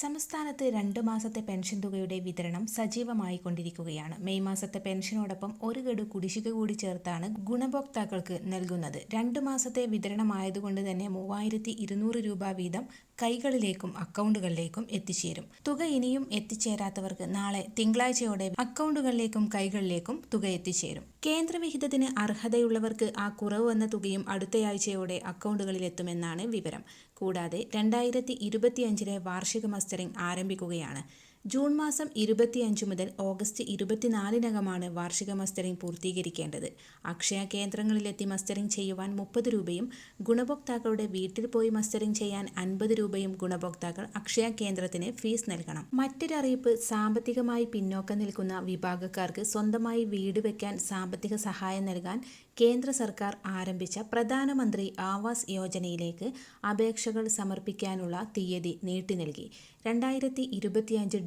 സംസ്ഥാനത്ത് രണ്ട് മാസത്തെ പെൻഷൻ തുകയുടെ വിതരണം സജീവമായി കൊണ്ടിരിക്കുകയാണ് മെയ് മാസത്തെ പെൻഷനോടൊപ്പം ഒരു ഗഡു കുടിശ്ശിക കൂടി ചേർത്താണ് ഗുണഭോക്താക്കൾക്ക് നൽകുന്നത്. രണ്ട് മാസത്തെ വിതരണമായതുകൊണ്ട് തന്നെ മൂവായിരത്തി ഇരുന്നൂറ് രൂപ വീതം കൈകളിലേക്കും അക്കൗണ്ടുകളിലേക്കും എത്തിച്ചേരും. തുക ഇനിയും എത്തിച്ചേരാത്തവർക്ക് നാളെ തിങ്കളാഴ്ചയോടെ അക്കൗണ്ടുകളിലേക്കും കൈകളിലേക്കും തുക എത്തിച്ചേരും. കേന്ദ്രവിഹിതത്തിന് അർഹതയുള്ളവർക്ക് ആ കുറവ് വന്ന തുകയും അടുത്തയാഴ്ചയോടെ അക്കൗണ്ടുകളിൽ എത്തുമെന്നാണ് വിവരം. കൂടാതെ രണ്ടായിരത്തി ഇരുപത്തിയഞ്ചിലെ വാർഷിക മസ്റ്ററിംഗ് ആരംഭിക്കുകയാണ്. ജൂൺ മാസം ഇരുപത്തിയഞ്ച് മുതൽ ഓഗസ്റ്റ് ഇരുപത്തിനാലിനകമാണ് വാർഷിക മസ്റ്ററിംഗ് പൂർത്തീകരിക്കേണ്ടത്. അക്ഷയ കേന്ദ്രങ്ങളിലെത്തി മസ്റ്ററിംഗ് ചെയ്യുവാൻ മുപ്പത് രൂപയും ഗുണഭോക്താക്കളുടെ വീട്ടിൽ പോയി മസ്റ്ററിംഗ് ചെയ്യാൻ അൻപത് രൂപയും ഗുണഭോക്താക്കൾ അക്ഷയ കേന്ദ്രത്തിന് ഫീസ് നൽകണം. മറ്റൊരറിയിപ്പ് സാമ്പത്തികമായി പിന്നോക്കം നിൽക്കുന്ന വിഭാഗക്കാർക്ക് സ്വന്തമായി വീട് വയ്ക്കാൻ സാമ്പത്തിക സഹായം നൽകാൻ കേന്ദ്ര സർക്കാർ ആരംഭിച്ച പ്രധാനമന്ത്രി ആവാസ് യോജനയിലേക്ക് അപേക്ഷകൾ സമർപ്പിക്കാനുള്ള തീയതി നീട്ടി നൽകി. രണ്ടായിരത്തി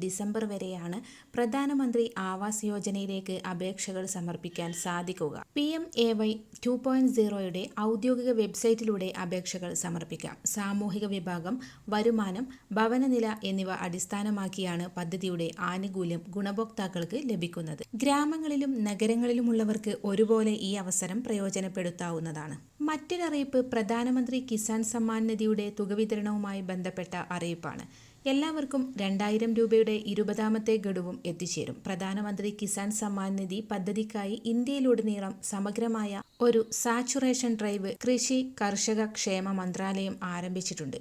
ഡിസംബർ വരെയാണ് പ്രധാനമന്ത്രി ആവാസ് യോജനയിലേക്ക് അപേക്ഷകൾ സമർപ്പിക്കാൻ സാധിക്കുക. P M A Y two point സീറോയുടെ ഔദ്യോഗിക വെബ്സൈറ്റിലൂടെ അപേക്ഷകൾ സമർപ്പിക്കാം. സാമൂഹിക വിഭാഗം വരുമാനം ഭവനനില എന്നിവ അടിസ്ഥാനമാക്കിയാണ് പദ്ധതിയുടെ ആനുകൂല്യം ഗുണഭോക്താക്കൾക്ക് ലഭിക്കുന്നത്. ഗ്രാമങ്ങളിലും നഗരങ്ങളിലുമുള്ളവർക്ക് ഒരുപോലെ ഈ അവസരം പ്രയോജനപ്പെടുത്താവുന്നതാണ്. മറ്റൊരറിയിപ്പ് പ്രധാനമന്ത്രി കിസാൻ സമ്മാൻ നിധിയുടെ തുക വിതരണവുമായി ബന്ധപ്പെട്ട അറിയിപ്പാണ്. എല്ലാവർക്കും രണ്ടായിരം രൂപയുടെ ഇരുപതാമത്തെ ഗഡുവും എത്തിച്ചേരും. പ്രധാനമന്ത്രി കിസാൻ സമ്മാൻ നിധി പദ്ധതിക്കായി ഇന്ത്യയിലുടനീളം സമഗ്രമായ ഒരു സാച്ചുറേഷൻ ഡ്രൈവ് കൃഷി കർഷക ക്ഷേമ മന്ത്രാലയം ആരംഭിച്ചിട്ടുണ്ട്.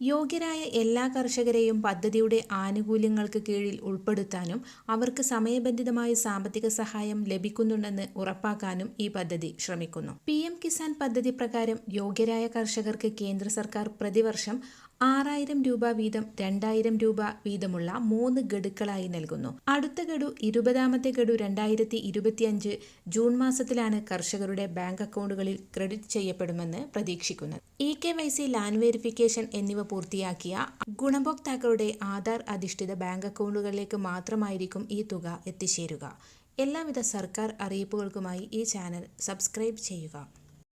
യോഗ്യരായ എല്ലാ കർഷകരെയും പദ്ധതിയുടെ ആനുകൂല്യങ്ങൾക്ക് കീഴിൽ ഉൾപ്പെടുത്താനും അവർക്ക് സമയബന്ധിതമായ സാമ്പത്തിക സഹായം ലഭിക്കുന്നുണ്ടെന്ന് ഉറപ്പാക്കാനും ഈ പദ്ധതി ശ്രമിക്കുന്നു. പി കിസാൻ പദ്ധതി പ്രകാരം യോഗ്യരായ കർഷകർക്ക് കേന്ദ്ര സർക്കാർ പ്രതിവർഷം ആറായിരം രൂപ വീതം രണ്ടായിരം രൂപ വീതമുള്ള മൂന്ന് ഗഡുക്കളായി നൽകുന്നു. അടുത്ത ഗഡു ഇരുപതാമത്തെ ഗഡു രണ്ടായിരത്തി ഇരുപത്തിയഞ്ച് ജൂൺ മാസത്തിലാണ് കർഷകരുടെ ബാങ്ക് അക്കൗണ്ടുകളിൽ ക്രെഡിറ്റ് ചെയ്യപ്പെടുമെന്ന് പ്രതീക്ഷിക്കുന്നത്. E K Y C land verification എന്നിവ പൂർത്തിയാക്കിയ ഗുണഭോക്താക്കളുടെ ആധാർ അധിഷ്ഠിത ബാങ്ക് അക്കൗണ്ടുകളിലേക്ക് മാത്രമായിരിക്കും ഈ തുക എത്തിച്ചേരുക. എല്ലാവിധ സർക്കാർ അറിയിപ്പുകൾക്കുമായി ഈ ചാനൽ സബ്സ്ക്രൈബ് ചെയ്യുക.